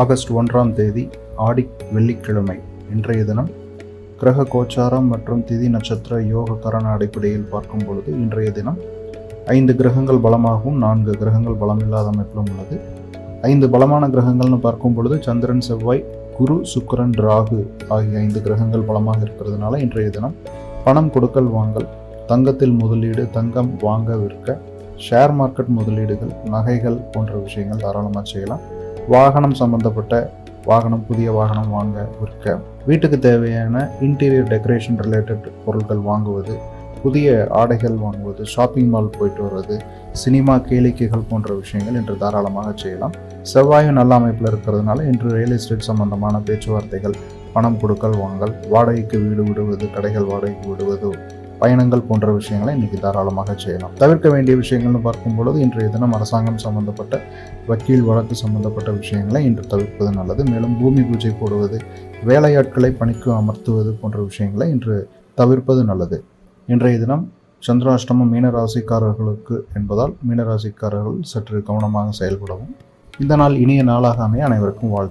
August ஒன்றாம் தேதி ஆடி வெள்ளிக்கிழமை இன்றைய தினம் கிரக கோச்சாரம் மற்றும் திதி நட்சத்திர யோக கரண அடிப்படையில் பார்க்கும் பொழுது இன்றைய தினம் ஐந்து கிரகங்கள் பலமாகவும் நான்கு கிரகங்கள் பலமில்லாத அமைப்பிலும் உள்ளது. ஐந்து பலமான கிரகங்கள்னு பார்க்கும் பொழுது சந்திரன் செவ்வாய் குரு சுக்கரன் ராகு ஆகிய ஐந்து கிரகங்கள் பலமாக இருக்கிறதுனால இன்றைய தினம் பணம் கொடுக்கல் வாங்கல் தங்கத்தில் முதலீடு தங்கம் வாங்க விற்க ஷேர் மார்க்கெட் முதலீடுகள் நகைகள் போன்ற விஷயங்கள் தாராளமாக செய்யலாம். வாகனம் சம்மந்தப்பட்ட வாகனம் புதிய வாகனம் வாங்க விற்க. வீட்டுக்கு தேவையான இன்டீரியர் டெக்கரேஷன் ரிலேட்டட் பொருட்கள் வாங்குவது புதிய ஆடைகள் வாங்குவது ஷாப்பிங் மால் போயிட்டு வர்றது சினிமா கேளிக்கைகள் போன்ற விஷயங்கள் இன்று தாராளமாக செய்யலாம். செவ்வாயும் நல்ல அமைப்பில் இருக்கிறதுனால இன்று ரியல் எஸ்டேட் சம்பந்தமான பேச்சுவார்த்தைகள் பணம் கொடுக்கல் வாங்கல் வாடகைக்கு வீடு விடுவது கடைகள் வாடகைக்கு விடுவது பயணங்கள் போன்ற விஷயங்களை இன்றைக்கி தாராளமாக செய்யலாம். தவிர்க்க வேண்டிய விஷயங்கள்னு பார்க்கும் பொழுது இன்றைய தினம் அரசாங்கம் சம்பந்தப்பட்ட வக்கீல் வழக்கு சம்பந்தப்பட்ட விஷயங்களை இன்று தவிர்ப்பது நல்லது. மேலும் பூமி பூஜை போடுவது வேலையாட்களை பணிக்கு அமர்த்துவது போன்ற விஷயங்களை இன்று தவிர்ப்பது நல்லது. இன்றைய தினம் சந்திராஷ்டமம் மீனராசிக்காரர்களுக்கு என்பதால் மீனராசிக்காரர்கள் சற்று கவனமாக செயல்படவும். இந்த நாள் இனிய நாளாக அமைய அனைவருக்கும் வாழ்த்து.